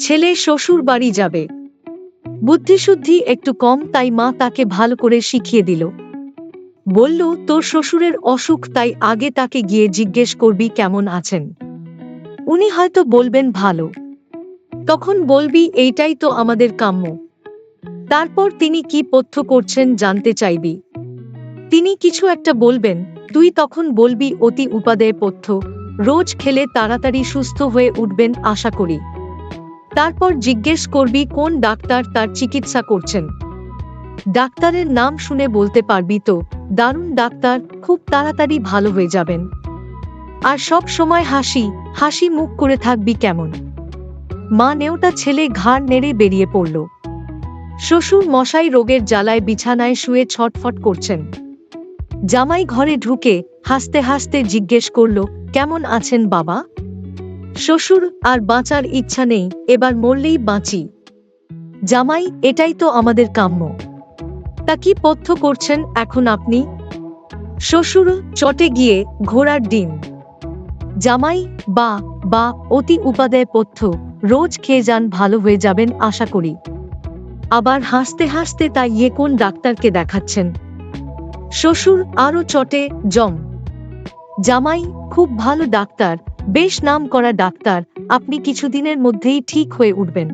ছেলে শ্বশুর বাড়ি যাবে। বুদ্ধিশুদ্ধি একটু কম, তাই মা তাকে ভালো করে শিখিয়ে দিল। বলল, তোর শ্বশুরের অসুখ, তাই আগে তাকে গিয়ে জিজ্ঞেস করবি কেমন আছেন। উনি হয়তো বলবেন ভালো। তখন বলবি, এইটাই তো আমাদের কাম্য। তারপর তিনি কি পথ্য করছেন জানতে চাইবি। তিনি কিছু একটা বলবেন, তুই তখন বলবি, অতি উপাদেয় পথ্য। রোজ খেলে তাড়াতাড়ি সুস্থ হয়ে উঠবেন, আশা করি। তারপর জিজ্ঞেস করবি কোন ডাক্তার তার চিকিৎসা করছেন। ডাক্তারের নাম শুনে বলতে পারবি তো, দারুণ ডাক্তার, খুব তাড়াতাড়ি ভালো হয়ে যাবেন। আর সব সময় হাসি হাসি মুখ করে থাকবি কেমন। মা নেওটা ছেলে ঘাড় নেড়ে বেরিয়ে পড়ল। শ্বশুর মশাই রোগের জ্বালায় বিছানায় শুয়ে ছটফট করছেন। জামাই ঘরে ঢুকে হাসতে হাসতে জিজ্ঞেস করল, কেমন আছেন বাবা? শ্বশুর আর বাঁচার ইচ্ছা নেই, এবার মরলেই বাঁচি। জামাই, এটাই তো আমাদের কাম্য। তা কি পথ্য করছেন এখন আপনি? শ্বশুর চটে গিয়ে ঘোড়ার ডিম। জামাই, বা বা, অতি উপাদেয় পথ্য, রোজ খেয়ে যান ভালো হয়ে যাবেন আশা করি। আবার হাসতে হাসতে তা ইয়ে কোন ডাক্তারকে দেখাচ্ছেন? শ্বশুর আরও চটে, জম। জামাই, খুব ভালো ডাক্তার বেশ নাম করা ডাক্তার আপনি কিছুদিনের মধ্যেই ঠিক হয়ে উঠবেন।